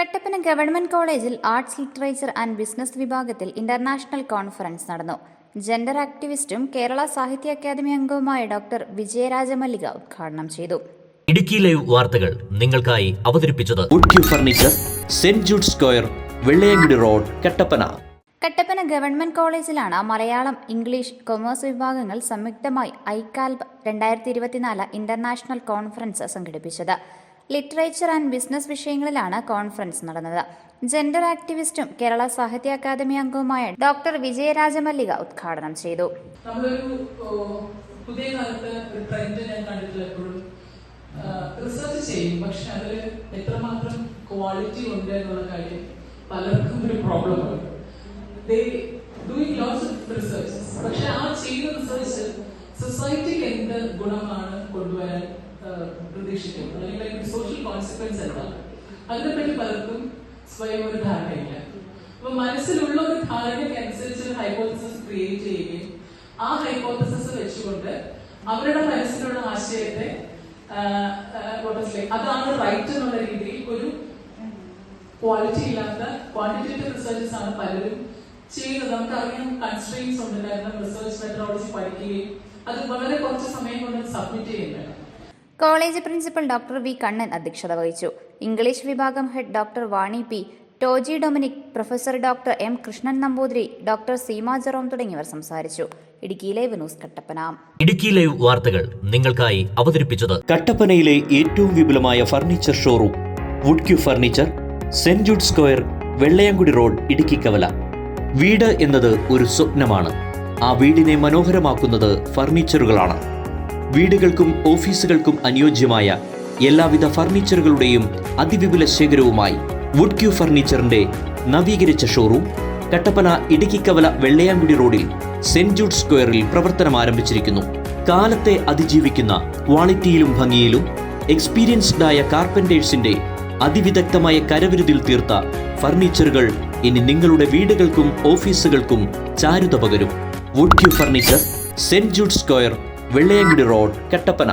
Kattappana government കോളേജിൽ arts literature and business വിഭാഗത്തിൽ international conference നടന്നു. ജെൻഡർ ആക്ടിവിസ്റ്റും കേരള സാഹിത്യ അക്കാദമി അംഗവുമായ ഡോക്ടർ വിജയരാജമല്ലിക ഉദ്ഘാടനം ചെയ്തു. ഇടുക്കി ലൈവ് വാർത്തകൾ നിങ്ങൾക്കായി അവതരിപ്പിച്ചത് furniture saint Jude square Vellayamkudi road Kattappana. Kattappana government കോളേജിലാണ് മലയാളം ഇംഗ്ലീഷ് കൊമേഴ്സ് വിഭാഗങ്ങൾ സംയുക്തമായി ഐക്കാൽബ് രണ്ടായിരത്തി ഇരുപത്തിനാല് ഇന്റർനാഷണൽ കോൺഫറൻസ് സംഘടിപ്പിച്ചത്. ലിറ്ററേച്ചർ ആൻഡ് ബിസിനസ് വിഷയങ്ങളിലാണ് കോൺഫറൻസ് നടന്നത്. ജെൻഡർ ആക്ടിവിസ്റ്റും കേരള സാഹിത്യ അക്കാദമി അംഗവുമായ ഡോക്ടർ വിജയരാജമല്ലിക ഉദ്ഘാടനം ചെയ്തു. പുതിയ കാലത്ത് ഒരു ഞാൻ കണ്ടിട്ടില്ല എപ്പോഴും. റിസർച്ച് ചെയ്യും പക്ഷെ അതിൽ എത്രമാത്രം ക്വാളിറ്റി ഉണ്ട് എന്നുള്ള കാര്യം പലർക്കും ഒരു പ്രോബ്ലമാണ് ഡൂയിങ് ലോട്ട്സ് ഓഫ് റിസർച്ച് പക്ഷെ ആ ചെയ്യുന്ന റിസർച്ച് സൊസൈറ്റിക്ക് എന്ത് ഗുണമാണ് കൊണ്ടുവരാൻ ആ, പ്രതീക്ഷിക്കുന്നത് അല്ലെങ്കിൽ അതിന്റെ സോഷ്യൽ കോൺസിക്വൻസ് എന്താണ്? അതിനെപ്പറ്റി പലർക്കും സ്വയം ഒരു ധാരണയില്ല. അപ്പൊ മനസ്സിലുള്ള ഒരു ധാരണയ്ക്ക് അനുസരിച്ച് ഒരു ഹൈപ്പോത്തസിസ് ക്രിയേറ്റ് ചെയ്യുകയും ആ ഹൈപ്പോത്തസിസ് വെച്ചുകൊണ്ട് അവരുടെ മനസ്സിലുള്ള ആശയത്തെ അതാണ് റൈറ്റ് എന്നുള്ള രീതിയിൽ ഒരു ക്വാളിറ്റി ഇല്ലാത്ത ക്വാണ്ടിറ്റേറ്റീവ് റിസർച്ചസ് ആണ് പലരും ചെയ്യുന്നത്. നമുക്കറിയാം കൺസ്ട്രെയിൻസ് ഉണ്ട്. കാരണം റിസർച്ച് മെത്തഡോളജി പഠിക്കുകയും അത് വളരെ കുറച്ച് സമയം കൊണ്ട് സബ്മിറ്റ് ചെയ്യുന്നുണ്ട് college principal doctor V Kannan അധ്യക്ഷത വഹിച്ചു. ഇംഗ്ലീഷ് വിഭാഗം head doctor Vani P Toji Dominic professor doctor M Krishnan Namboothiri doctor Seema Jerome തുടങ്ങിയവർ സംസാരിച്ചു. Idukki live news Kattappana. Idukki live വാർത്തകൾ നിങ്ങൾക്കായി അവതരിപ്പിച്ചത് കട്ടപ്പനയിലെ ഏറ്റവും വിപുലമായ furniture showroom wood Q furniture saint Jude square Vellayamkudi road Idukki Kavala. വീട് എന്നത് ഒരു സ്വപ്നമാണ്. ആ വീടിനെ മനോഹരമാക്കുന്നത് ഫർണിച്ചറുകളാണ്. വീടുകൾക്കും ഓഫീസുകൾക്കും അനുയോജ്യമായ എല്ലാവിധ ഫർണിച്ചറുകളുടെയും അതിവിപുല ശേഖരവുമായി വുഡ് ക്യൂ ഫർണിച്ചറിന്റെ നവീകരിച്ച ഷോറൂം കട്ടപ്പന ഇടുക്കിക്കവല വെള്ളയാങ്കുടി റോഡിൽ സെന്റ് ജൂഡ് സ്ക്വയറിൽ പ്രവർത്തനം ആരംഭിച്ചിരിക്കുന്നു. കാലത്തെ അതിജീവിക്കുന്ന ക്വാളിറ്റിയിലും ഭംഗിയിലും എക്സ്പീരിയൻസ്ഡ് ആയ കാർപ്പന്റേഴ്സിന്റെ അതിവിദഗ്ധമായ കരവിരുതിൽ തീർത്ത ഫർണിച്ചറുകൾ ഇനി നിങ്ങളുടെ വീടുകൾക്കും ഓഫീസുകൾക്കും ചാരുത പകരും. Wood Q furniture saint Jude square Vellayamkudi road Kattappana